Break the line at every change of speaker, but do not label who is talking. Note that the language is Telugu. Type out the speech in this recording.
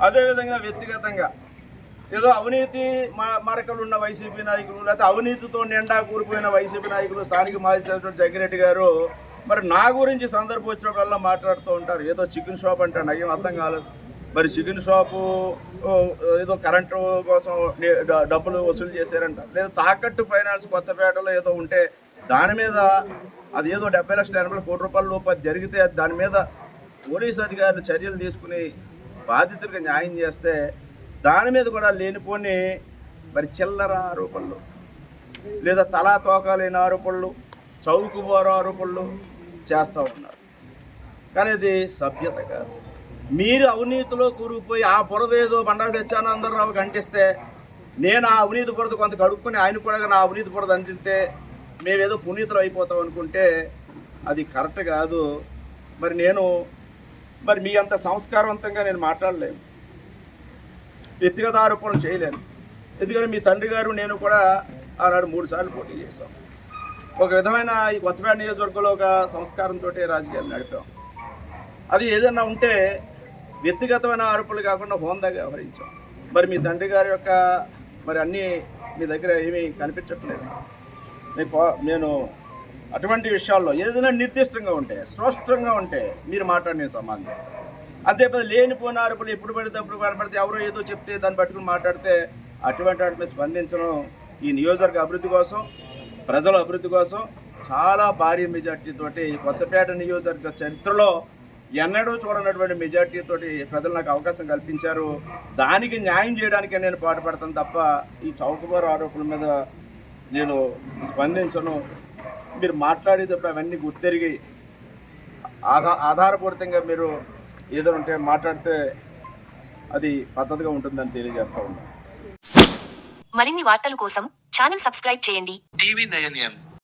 అదేవిధంగా వ్యక్తిగతంగా. ఏదో అవినీతి మ- మరకలు ఉన్న వైసీపీ నాయకులు లేకపోతే అవినీతితో నిండా కూలిపోయిన వైసీపీ నాయకులు స్థానిక మాజీ చైర్మన్ జగ్గిరెడ్డి గారు మరి నా గురించి సందర్భం వచ్చినప్పుడల్లా మాట్లాడుతూ ఉంటారు. ఏదో చికెన్ షాప్ అంటే నాకు ఏం అర్థం కాలేదు. మరి చికెన్ షాపు ఓ, ఏదో కరెంటు కోసం డబ్బులు వసూలు చేశారంట. లేదా తాకట్టు ఫైనాన్స్ కొత్తపేటలో ఏదో ఉంటే దాని మీద అది ఏదో డెబ్బై లక్షల ఎనభై కోటి రూపాయల లోపు జరిగితే అది దాని మీద పోలీసు అధికారులు చర్యలు తీసుకుని బాధితులకు న్యాయం చేస్తే దాని మీద కూడా లేనిపోని మరి చిల్లర ఆరోపణలు. లేదా తలా తోకాలైన ఆరోపణలు చౌకుబోరు ఆరోపణలు చేస్తూ ఉన్నారు. కానీ ఇది సభ్యత కాదు. మీరు అవినీతిలో కూరుకుపోయి ఆ బురద ఏదో బండారు సత్యానందరావుకి అంటిస్తే నేను ఆ అవినీతి బురద కొంత కడుక్కొని ఆయన కూడా నా అవినీతి బురద అందితే మేమేదో పునీతులు అయిపోతాం అనుకుంటే అది కరెక్ట్ కాదు. మరి నేను మరి మీ అంత సంస్కారవంతంగా నేను మాట్లాడలేను. వ్యక్తిగత ఆరోపణలు చేయలేను. ఎందుకంటే మీ తండ్రి గారు నేను కూడా ఆనాడు మూడు సార్లు పోటీ చేశాం. ఒక విధమైన ఈ కొత్తపేట నియోజకవర్గంలో ఒక సంస్కారంతో రాజకీయాలు నడిపాం. అది ఏదైనా ఉంటే వ్యక్తిగతమైన ఆరోపణలు కాకుండా హోందాగా వ్యవహరించాం. మరి మీ తండ్రి గారి యొక్క మరి అన్నీ మీ దగ్గర ఏమీ కనిపించట్లేదు. నేను నేను అటువంటి విషయాల్లో ఏదైనా నిర్దిష్టంగా ఉంటే స్పష్టంగా ఉంటే మీరు మాట్లాడిన సమాధానం. అంతే పది లేనిపోయిన ఆరోపణలు ఎప్పుడు పడితే అప్పుడు కనపడితే ఎవరో ఏదో చెప్తే దాన్ని పట్టుకుని మాట్లాడితే అటువంటి వాటి స్పందించడం ఈ నియోజకవర్గ అభివృద్ధి కోసం ప్రజల అభివృద్ధి కోసం చాలా భారీ మెజార్టీతో ఈ కొత్తపేట నియోజకవర్గ చరిత్రలో ఎన్నడూ చూడనటువంటి మెజార్టీతో ప్రజలు నాకు అవకాశం కల్పించారు. దానికి న్యాయం చేయడానికే నేను పాటుపడతాను తప్ప ఈ చౌకబారు ఆరోపణల మీద నేను స్పందించను. మీరు మాట్లాడేటప్పుడు అవన్నీ గుర్తెరిగి ఆధా ఆధారపూరితంగా మీరు ఏదో ఉంటే మాట్లాడితే అది పద్ధతిగా ఉంటుందని తెలియజేస్తా ఉన్నాను.
మరిన్ని వార్తల కోసం ఛానల్ సబ్స్క్రైబ్ చేయండి.
టీవీ నైన్ ఎం